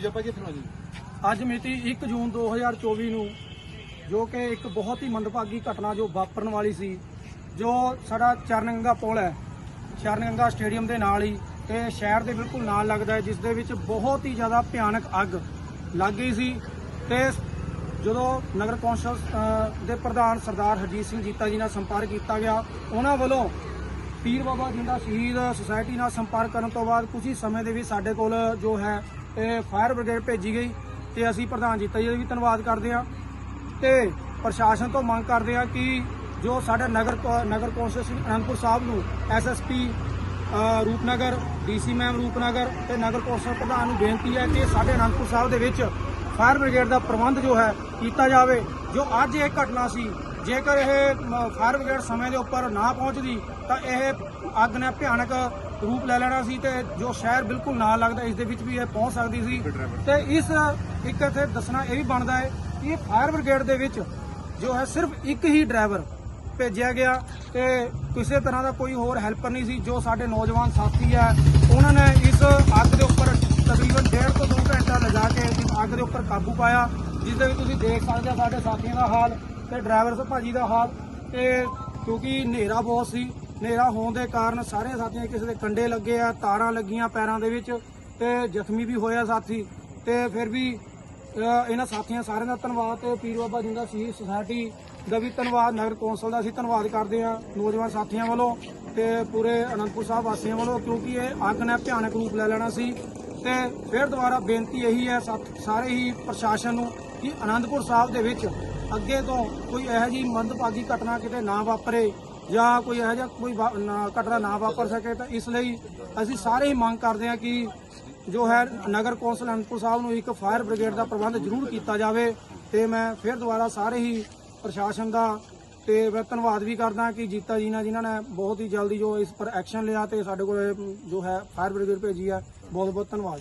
ਜੱਪਾ ਜੀ ਸੁਣਾਓ ਜੀ ਅੱਜ ਮਿਤੀ 1 ਜੂਨ 2024 ਨੂੰ ਜੋ ਕਿ ਇੱਕ ਬਹੁਤ ਹੀ ਮੰਦਭਾਗੀ ਘਟਨਾ ਜੋ ਵਾਪਰਨ ਵਾਲੀ ਸੀ, ਜੋ ਸਾਡਾ ਚਰਨਗੰਗਾ ਪੁਲ ਹੈ, ਚਰਨਗੰਗਾ ਸਟੇਡੀਅਮ ਦੇ ਨਾਲ ਹੀ ਤੇ ਸ਼ਹਿਰ ਦੇ ਬਿਲਕੁਲ ਨਾਲ ਲੱਗਦਾ ਹੈ, ਜਿਸ ਦੇ ਵਿੱਚ ਬਹੁਤ ਹੀ ਜ਼ਿਆਦਾ ਭਿਆਨਕ ਅੱਗ ਲੱਗ ਗਈ ਸੀ ਤੇ ਜਦੋਂ ਨਗਰ ਕੌਂਸਲ ਦੇ ਪ੍ਰਧਾਨ ਸਰਦਾਰ ਹਰਜੀਤ ਸਿੰਘ ਜੀਤਾ ਜੀ ਨਾਲ ਸੰਪਰਕ ਕੀਤਾ ਗਿਆ, ਉਹਨਾਂ ਵੱਲੋਂ ਪੀਰ ਬਾਬਾ ਜਿੰਦਾ ਸ਼ਹੀਦ ਸੁਸਾਇਟੀ ਨਾਲ ਸੰਪਰਕ ਕਰਨ ਤੋਂ ਬਾਅਦ ਕੁਝ ਹੀ ਸਮੇਂ ਦੇ ਵਿੱਚ ਸਾਡੇ ਕੋਲ ਜੋ ਹੈ ਫਾਇਰ ਬ੍ਰਿਗੇਡ ਭੇਜੀ ਗਈ ਤੇ ਅਸੀਂ ਪ੍ਰਧਾਨ ਜੀਤਾ ਜੀ ਦਾ ਵੀ ਧੰਨਵਾਦ ਕਰਦੇ ਹਾਂ ਤੇ ਪ੍ਰਸ਼ਾਸਨ ਤੋਂ ਮੰਗ ਕਰਦੇ ਹਾਂ ਕਿ ਜੋ ਸਾਡਾ ਨਗਰ ਨਗਰ ਕੌਂਸਲ ਸ੍ਰੀ ਅਨੰਦਪੁਰ ਸਾਹਿਬ ਨੂੰ SSP Rupnagar DC ma'am Rupnagar ਤੇ ਨਗਰ ਕੌਂਸਲ ਪ੍ਰਧਾਨ ਨੂੰ ਬੇਨਤੀ ਹੈ ਕਿ ਸਾਡੇ ਅਨੰਦਪੁਰ ਸਾਹਿਬ ਦੇ ਵਿੱਚ ਫਾਇਰ ਬ੍ਰਿਗੇਡ ਦਾ ਪ੍ਰਬੰਧ ਜੋ ਹੈ ਕੀਤਾ ਜਾਵੇ, ਜੋ ਅੱਜ ਇਹ ਘਟਨਾ ਸੀ ਜੇਕਰ ਇਹ ਫਾਇਰ ਬ੍ਰਿਗੇਡ ਸਮੇਂ ਦੇ ਉੱਪਰ ਨਾ ਪਹੁੰਚਦੀ ਤਾਂ ਇਹ ਅੱਗ ਨੇ ਭਿਆਨਕ ਰੂਪ ਲੈ ਲੈਣਾ ਸੀ ਤੇ ਜੋ ਸ਼ਹਿਰ ਬਿਲਕੁਲ ਨਾਲ ਲੱਗਦਾ ਇਸ ਦੇ ਵਿੱਚ ਵੀ ਇਹ ਪਹੁੰਚ ਸਕਦੀ ਸੀ। ਤੇ ਇਸ ਇੱਕ ਇੱਥੇ ਦੱਸਣਾ ਇਹ ਵੀ ਬਣਦਾ ਹੈ ਕਿ ਇਹ ਫਾਇਰ ਬ੍ਰਿਗੇਡ ਦੇ ਵਿੱਚ ਜੋ ਹੈ ਸਿਰਫ ਇੱਕ ਹੀ ਡਰਾਈਵਰ ਭੇਜਿਆ ਗਿਆ ਤੇ ਕਿਸੇ ਤਰ੍ਹਾਂ ਦਾ ਕੋਈ ਹੋਰ ਹੈਲਪਰ ਨਹੀਂ ਸੀ ਜੋ ਸਾਡੇ ਨੌਜਵਾਨ ਸਾਥੀ ਹੈ। ਉਹਨਾਂ ਨੇ ਇਸ ਅੱਗ ਦੇ ਉੱਪਰ ਤਕਰੀਬਨ 1.5 ਤੋਂ 2 ਘੰਟਾ ਲਗਾ ਕੇ ਇਸ ਅੱਗ ਦੇ ਉੱਪਰ ਕਾਬੂ ਪਾਇਆ ਜਿਸ ਦੇ ਵਿੱਚ ਤੁਸੀਂ ਦੇਖ ਸਕਦੇ ਹੋ ਸਾਡੇ ਸਾਥੀਆਂ ਦਾ ਹਾਲ। ਤੇ ਡਰਾਈਵਰ ਸਾਹਿਬ ਭਾਜੀ ਦਾ ਹਾਲ ਤੇ ਕਿਉਂਕਿ ਹਨੇਰਾ ਬਹੁਤ ਸੀ, ਹਨੇਰਾ ਹੋਣ ਦੇ ਕਾਰਨ ਸਾਰੇ ਸਾਥੀਆਂ ਕਿਸੇ ਦੇ ਕੰਡੇ ਲੱਗੇ ਆ, ਤਾਰਾਂ ਲੱਗੀਆਂ ਪੈਰਾਂ ਦੇ ਵਿੱਚ ਤੇ ਜ਼ਖਮੀ ਵੀ ਹੋਇਆ ਸਾਥੀ ਤੇ ਫਿਰ ਵੀ ਇਹਨਾਂ ਸਾਥੀਆਂ ਸਾਰਿਆਂ ਦਾ ਧੰਨਵਾਦ ਤੇ ਪੀਰ ਬਾਬਾ ਜਿੰਦਾ ਸ਼ਹੀਦ ਸੁਸਾਇਟੀ ਦਾ ਵੀ ਧੰਨਵਾਦ, ਨਗਰ ਕੌਂਸਲ ਦਾ ਅਸੀਂ ਧੰਨਵਾਦ ਕਰਦੇ ਹਾਂ ਨੌਜਵਾਨ ਸਾਥੀਆਂ ਵੱਲੋਂ ਤੇ ਪੂਰੇ ਅਨੰਦਪੁਰ ਸਾਹਿਬ ਵਾਸੀਆਂ ਵੱਲੋਂ ਕਿਉਂਕਿ ਇਹ ਅੱਗ ਨੇ ਭਿਆਨਕ ਰੂਪ ਲੈ ਲੈਣਾ ਸੀ ਤੇ ਫਿਰ ਦੁਬਾਰਾ ਬੇਨਤੀ ਇਹੀ ਹੈ ਸਾਥ- ਸਾਰੇ ਹੀ ਪ੍ਰਸ਼ਾਸਨ ਨੂੰ ਕਿ ਅਨੰਦਪੁਰ ਸਾਹਿਬ ਦੇ ਵਿੱਚ ਅੱਗੇ ਤੋਂ ਕੋਈ ਇਹੋ ਜਿਹੀ ਮੰਦਭਾਗੀ ਘਟਨਾ ਕਿਤੇ ਨਾ ਵਾਪਰੇ ਜਾਂ ਕੋਈ ਇਹੋ ਜਿਹਾ ਕੋਈ ਵਾ- ਘਟਨਾ ਨਾ ਵਾਪਰ ਸਕੇ ਤਾਂ ਇਸ ਲਈ ਅਸੀਂ ਸਾਰੇ ਹੀ ਮੰਗ ਕਰਦੇ ਹਾਂ ਕਿ ਜੋ ਹੈ ਨਗਰ ਕੌਂਸਲ ਅਨੰਦਪੁਰ ਸਾਹਿਬ ਨੂੰ ਇੱਕ ਫਾਇਰ ਬ੍ਰਿਗੇਡ ਦਾ ਪ੍ਰਬੰਧ ਜ਼ਰੂਰ ਕੀਤਾ ਜਾਵੇ ਤੇ ਮੈਂ ਫਿਰ ਦੁਬਾਰਾ ਸਾਰੇ ਹੀ ਪ੍ਰਸ਼ਾਸਨ ਦਾ ਤੇ ਮੈਂ ਧੰਨਵਾਦ ਵੀ ਕਰਦਾ ਕਿ ਜੀਤਾ ਜੀ ਨੇ ਜਿਨ੍ਹਾਂ ਨੇ ਬਹੁਤ ਹੀ ਜਲਦੀ ਜੋ ਇਸ ਪਰ ਐਕਸ਼ਨ ਲਿਆ ਤੇ ਸਾਡੇ ਕੋਲ ਜੋ ਹੈ ਫਾਇਰ ਬ੍ਰਿਗੇਡ ਭੇਜੀ ਹੈ ਬਹੁਤ ਬਹੁਤ ਧੰਨਵਾਦ